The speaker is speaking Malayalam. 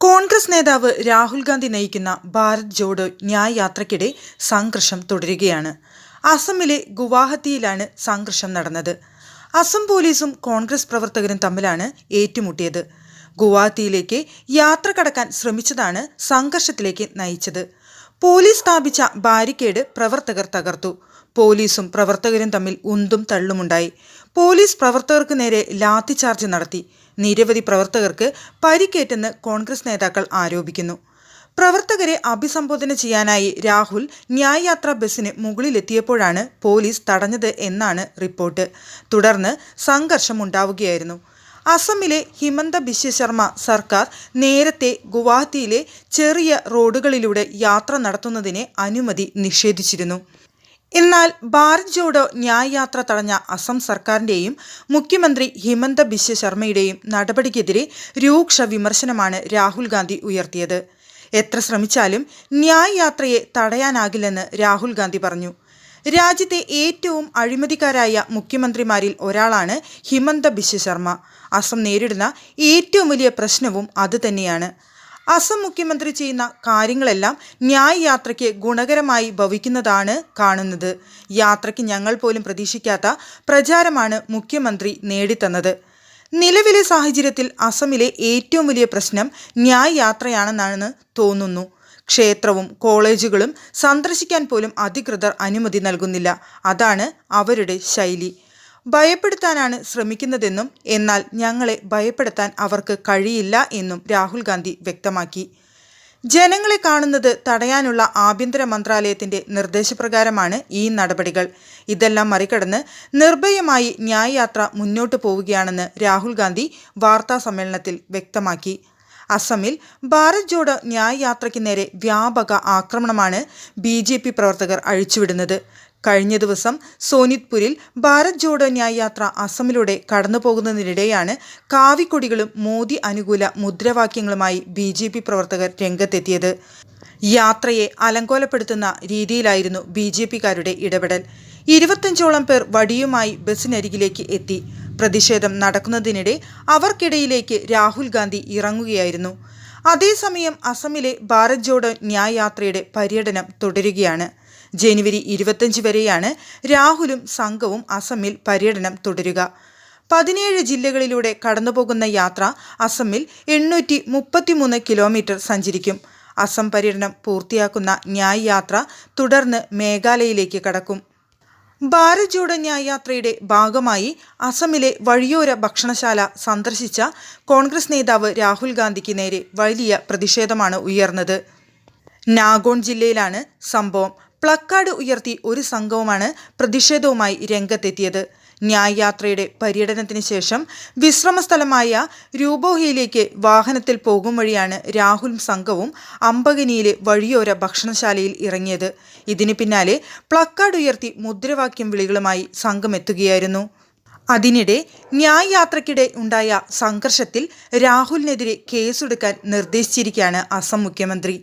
കോൺഗ്രസ് നേതാവ് രാഹുൽ ഗാന്ധി നയിക്കുന്ന ഭാരത് ജോഡോ ന്യായ് യാത്രയ്ക്കിടെ സംഘർഷം തുടരുകയാണ്. അസമിലെ ഗുവാഹത്തിയിലാണ് സംഘർഷം നടന്നത്. അസം പോലീസും കോൺഗ്രസ് പ്രവർത്തകരും തമ്മിലാണ് ഏറ്റുമുട്ടിയത്. ഗുവാഹത്തിയിലേക്ക് യാത്ര കടക്കാൻ ശ്രമിച്ചതാണ് സംഘർഷത്തിലേക്ക് നയിച്ചത്. പോലീസ് സ്ഥാപിച്ച ബാരിക്കേഡ് പ്രവർത്തകർ തകർത്തു. പോലീസും പ്രവർത്തകരും തമ്മിൽ ഉന്തും തള്ളുമുണ്ടായി. പോലീസ് പ്രവർത്തകർക്ക് നേരെ ലാത്തിചാർജ് നടത്തി. നിരവധി പ്രവർത്തകർക്ക് പരിക്കേറ്റെന്ന് കോൺഗ്രസ് നേതാക്കൾ ആരോപിക്കുന്നു. പ്രവർത്തകരെ അഭിസംബോധന ചെയ്യാനായി രാഹുൽ ന്യായയാത്രാ ബസ്സിന് മുകളിലെത്തിയപ്പോഴാണ് പോലീസ് തടഞ്ഞത് എന്നാണ് റിപ്പോർട്ട്. തുടർന്ന് സംഘർഷമുണ്ടാവുകയായിരുന്നു. അസമിലെ ഹിമന്ത ബിശ്വ ശർമ്മ സർക്കാർ നേരത്തെ ഗുവാഹത്തിയിലെ ചെറിയ റോഡുകളിലൂടെ യാത്ര നടത്തുന്നതിന് അനുമതി നിഷേധിച്ചിരുന്നു. എന്നാൽ ഭാരത് ജോഡോ ന്യായ യാത്ര തടഞ്ഞ അസം സർക്കാരിന്റെയും മുഖ്യമന്ത്രി ഹിമന്ത ബിശ്വ ശർമ്മയുടെയും നടപടിക്കെതിരെ രൂക്ഷ വിമർശനമാണ് രാഹുൽ ഗാന്ധി ഉയർത്തിയത്. എത്ര ശ്രമിച്ചാലും ന്യായ യാത്രയെ തടയാനാകില്ലെന്ന് രാഹുൽ ഗാന്ധി പറഞ്ഞു. രാജ്യത്തെ ഏറ്റവും അഴിമതിക്കാരായ മുഖ്യമന്ത്രിമാരിൽ ഒരാളാണ് ഹിമന്ത ബിശ്വ ശർമ്മ. അസം നേരിടുന്ന ഏറ്റവും വലിയ പ്രശ്നവും അതുതന്നെയാണ് അസം മുഖ്യമന്ത്രി ചെയ്യുന്ന കാര്യങ്ങളെല്ലാം ന്യായ് യാത്രയ്ക്ക് ഗുണകരമായി ഭവിക്കുന്നതാണ് കാണുന്നത്. യാത്രയ്ക്ക് ഞങ്ങൾ പോലും പ്രതീക്ഷിക്കാത്ത പ്രചാരമാണ് മുഖ്യമന്ത്രി നേടിത്തന്നത്. നിലവിലെ സാഹചര്യത്തിൽ അസമിലെ ഏറ്റവും വലിയ പ്രശ്നം ന്യായ് യാത്രയാണെന്നാണ് തോന്നുന്നു. ക്ഷേത്രവും കോളേജുകളും സന്ദർശിക്കാൻ പോലും അധികൃതർ അനുമതി നൽകുന്നില്ല. അതാണ് അവരുടെ ശൈലി. ഭയപ്പെടുത്താനാണ് ശ്രമിക്കുന്നതെന്നും എന്നാൽ ഞങ്ങളെ ഭയപ്പെടുത്താൻ അവർക്ക് കഴിയില്ല എന്നും രാഹുൽ ഗാന്ധി വ്യക്തമാക്കി. ജനങ്ങളെ കാണുന്നത് തടയാനുള്ള ആഭ്യന്തര മന്ത്രാലയത്തിന്റെ നിർദ്ദേശപ്രകാരമാണ് ഈ നടപടികൾ. ഇതെല്ലാം മറികടന്ന് നിർഭയമായി ന്യായയാത്ര മുന്നോട്ടു പോവുകയാണെന്ന് രാഹുൽ ഗാന്ധി വാർത്താ സമ്മേളനത്തിൽ വ്യക്തമാക്കി. അസമിൽ ഭാരത് ജോഡോ ന്യായയാത്രയ്ക്ക് നേരെ വ്യാപക ആക്രമണമാണ് ബി ജെ പി പ്രവർത്തകർ അഴിച്ചുവിടുന്നത്. കഴിഞ്ഞ ദിവസം സോനിത്പൂരിൽ ഭാരത് ജോഡോ ന്യായ് യാത്ര അസമിലൂടെ കടന്നു പോകുന്നതിനിടെയാണ് കാവിക്കൊടികളും മോദി അനുകൂല മുദ്രാവാക്യങ്ങളുമായി ബി ജെ പി പ്രവർത്തകർ രംഗത്തെത്തിയത്. യാത്രയെ അലങ്കോലപ്പെടുത്തുന്ന രീതിയിലായിരുന്നു ബി ജെ പിക്കാരുടെ ഇടപെടൽ. ഇരുപത്തഞ്ചോളം പേർ വടിയുമായി ബസ്സിനരികിലേക്ക് എത്തി. പ്രതിഷേധം നടക്കുന്നതിനിടെ അവർക്കിടയിലേക്ക് രാഹുൽ ഗാന്ധി ഇറങ്ങുകയായിരുന്നു. അതേസമയം അസമിലെ ഭാരത് ജോഡോ ന്യായ് യാത്രയുടെ പര്യടനം തുടരുകയാണ്. ജനുവരി ഇരുപത്തഞ്ച് വരെയാണ് രാഹുലും സംഘവും അസമിൽ പര്യടനം തുടരുക. പതിനേഴ് ജില്ലകളിലൂടെ കടന്നുപോകുന്ന യാത്ര അസമിൽ എണ്ണൂറ്റി മുപ്പത്തിമൂന്ന് കിലോമീറ്റർ സഞ്ചരിക്കും. അസം പര്യടനം പൂർത്തിയാക്കുന്ന ന്യായ് യാത്ര തുടർന്ന് മേഘാലയയിലേക്ക് കടക്കും. ഭാരത് ജോഡോ ന്യായ് യാത്രയുടെ ഭാഗമായി അസമിലെ വഴിയോര ഭക്ഷണശാല സന്ദർശിച്ച കോൺഗ്രസ് നേതാവ് രാഹുൽ ഗാന്ധിക്ക് നേരെ വലിയ പ്രതിഷേധമാണ് ഉയർന്നത്. നാഗോൺ ജില്ലയിലാണ് സംഭവം. പ്ലക്കാർഡ് ഉയർത്തി ഒരു സംഘവുമാണ് പ്രതിഷേധവുമായി രംഗത്തെത്തിയത്. ന്യായയാത്രയുടെ പര്യടനത്തിന് ശേഷം വിശ്രമസ്ഥലമായ രൂപോഹിയിലേക്ക് വാഹനത്തിൽ പോകും വഴിയാണ് രാഹുലും സംഘവും അമ്പകനിയിലെ വഴിയോര ഭക്ഷണശാലയിൽ ഇറങ്ങിയത്. ഇതിന് പിന്നാലെ പ്ലക്കാർഡ് ഉയർത്തി മുദ്രാവാക്യം വിളികളുമായി സംഘം എത്തുകയായിരുന്നു അതിനിടെ ന്യായയാത്രയ്ക്കിടെ ഉണ്ടായ സംഘർഷത്തിൽ രാഹുലിനെതിരെ കേസെടുക്കാൻ നിർദ്ദേശിച്ചിരിക്കുകയാണ് അസം മുഖ്യമന്ത്രി.